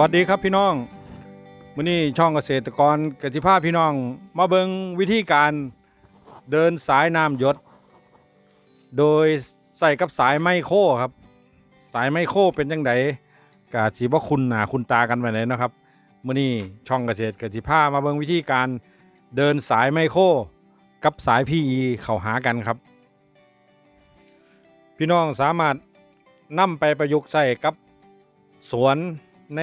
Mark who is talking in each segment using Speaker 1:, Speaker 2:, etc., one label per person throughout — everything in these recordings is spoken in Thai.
Speaker 1: วัสดีครับพี่น้องมื้อนี้ช่องเกษตรกรกสิภาพพี่น้อง มาเบิงวิธีการเดินสายน้ำหยศโดยใส่กับสายไมโครครับ สายไมโครเป็นจังไดกะสิบ่คุณหนาคุณตากันไปไหนนะครับมื้อนี้ช่องเกษตรกสิภาพมาเบิงวิธีการเดินสายไมโครกับสาย PE เข้าหากันครับ พี่น้องสามารถนำไปประยุกต์ใส่กับสวน ใน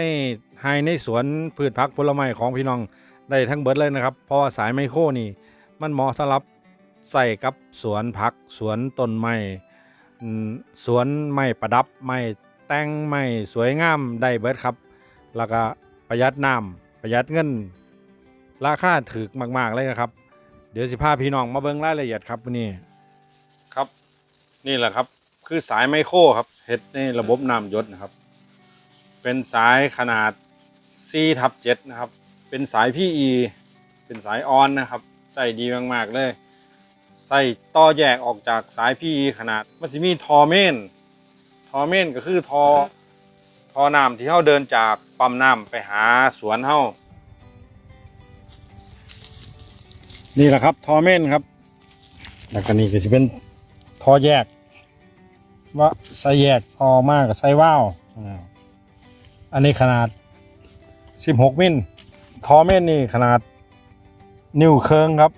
Speaker 1: ไฮในสวนพืชผักผลไม้ของพี่น้องได้ทั้งเบิดเลยนะครับ เพราะว่าสายไมโครนี่ มันเหมาะสำหรับใส่กับสวนผักสวนต้นไม้สวนไม้ประดับไม้แต่งไม้สวยงามได้เบิดครับ แล้วก็ประหยัดน้ำประหยัดเงิน ราคาถูกมาก ๆ เลยนะครับ เดี๋ยวสิพาพี่น้องมาเบิ่งรายละเอียดครับนนี้ครับ นี่แหละครับ คือสายไมโครครับเฮ็ดในระบบน้ำยศนะครับ เป็นสายขนาด4ทับ7นะครับ เป็นสาย PE เป็นสายออนนะครับ ใส่ดีมาก ๆ เลย ใส่ต่อแยกออกจากสาย PE ขนาด มันจะมีทอเมน ทอเมนก็คือทอ ทอน้ำที่เฮาเดินจากปั๊มน้ำไปหาสวนเฮานี่แหละครับทอเมนครับ แล้วก็นี่ก็จะเป็นทอแยก ว่าใส่แยกทอมากกับใส่ว่าว อันนี้ขนาด 16 มิลทอเมนนี่ขนาดนิ้วเคิงครับ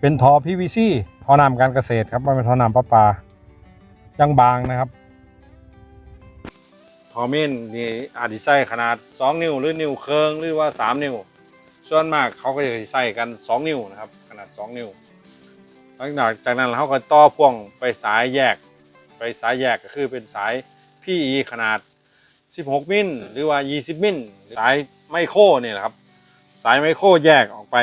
Speaker 1: เป็นทอ PVC ทอน้ำการเกษตรครับไม่เป็นทอน้ำประปายังบางนะครับ ทอเมนนี่อาจจะใส่ขนาด 2 นิ้วหรือนิ้วเคิงหรือว่า 3 นิ้ว ส่วนมากเขาก็จะใส่กัน 2 นิ้วนะครับ ขนาด 2 นิ้วหลังจากนั้นเขาก็ต่อพ่วงไปสายแยก ไปสายแยกก็คือเป็นสาย PE ขนาด 16 มิลหรือว่า 20 มิลสายไมโครนี่แหละครับ สายไมโครแยกออกไป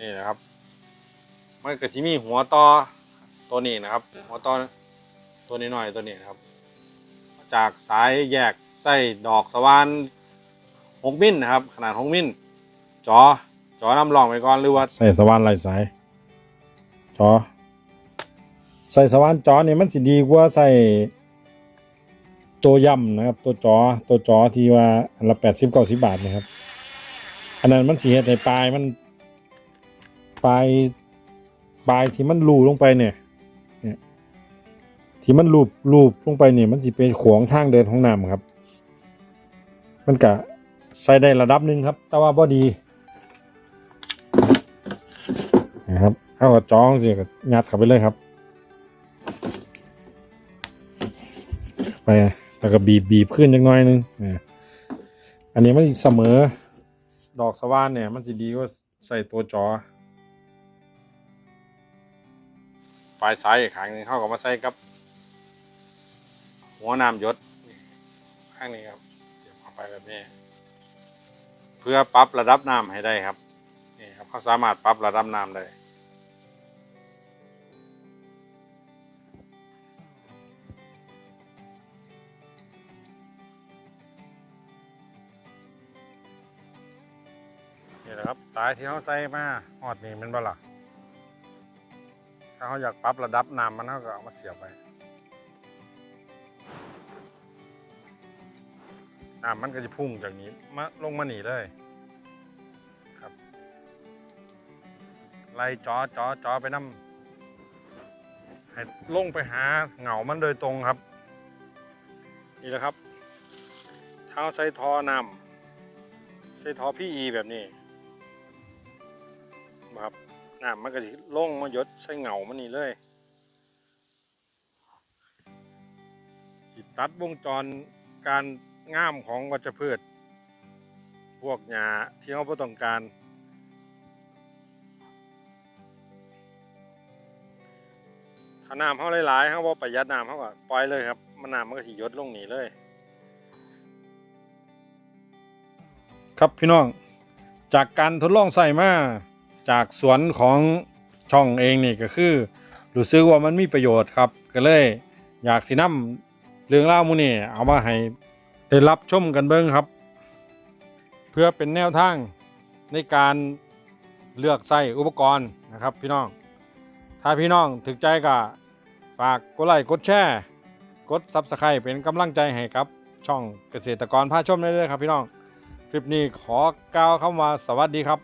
Speaker 1: นี่นะครับมันก็จะมีหัวต่อตัวนี้นะครับ หัวต่อตัวนี้หน่อยตัวนี้นะครับ จากสายแยกไส้ดอกสว่าน6มิลนะครับ ขนาด 6 มิลจอจอนำรองไปก่อนหรือว่าใส่สว่านไรสายจอ ใส่สว่านจอเนี่ยมันสิดีกว่าใส่ตัวย่ำนะครับ ตัวจอตัวจอที่ว่าอันละแปดสิบเก้าสิบาทนะครับ อันนั้นมันสีเห็ดในปลายมันปลายปลายที่มันรูลงไปเนี่ยที่มันรูปรูปลงไปเนี่ยมันสิเป็นขวางทางเดินของน้ำครับ มันกะใส่ได้ระดับหนึ่งครับ แต่ว่าบ่ดีนะครับเอากับจ้องสิก็ยัดเข้าไปเลยครับ ไปแล้วก็บีบบีบขึ้นจักหน่อยนึงอ่าอันนี้มันสิเสมอ ดอกสว่านเนี่ย มันสิดีกว่าใส่ตัวจอปลายสายอีกข้งหนึงเข้ากับมาใส่กับ หัวน้ำหยศข้างนี้ครับเดี๋ยวเข้าไปแบบนี้ เพื่อปรับระดับน้ำให้ได้ครับนี่ครับเขาสามารถปรับระดับน้ำได้ นี่แหละครับสายที่เขาใส่มาหอดนี่มันบ่ล่ะถ้าเขาอยากปรับระดับน้ำมันเขาก็เอามาเสียบไปน้ำมันก็จะพุ่งจากนี้มาลงมาหนีเลยครับ ไล่จอจอจอไปน้ำให้ลงไปหาเหงามันโดยตรงครับ นี่แหละครับ เท้าใส่ทอน้ำใส่ทอพี่อีแบบนี้ น้ำมันก็สิลงมาหยดใส่เหงามันนี่เลยสิตัดวงจรการง่ามของวัชพืช พวกหญ้าที่เราต้องการ ถ้าน้ำเขาหลายๆเขาบ่ประหยัดน้ำเขาก็ปล่อยเลยครับมันน้ำมันก็สิหยดลงนี่เลย ครับพี่น้องจากการทดลองใส่มา จากสวนของช่องเองนี่ก็คือรู้สึกว่ามันมีประโยชน์ครับ ก็เลยอยากสินำเรื่องเล่ามูนี่เอามาให้ได้รับชมกันเบิ้งครับ เพื่อเป็นแนวทางในการเลือกใส่อุปกรณ์นะครับพี่น้อง ถ้าพี่น้องถึกใจก็ฝากกดไลค์กดแชร์กด Subscribe เป็นกำลังใจให้กับ ช่องเกษตรกรพาชมได้เลยครับพี่น้อง คลิปนี้ขอกล่าวคำว่าสวัสดีครับ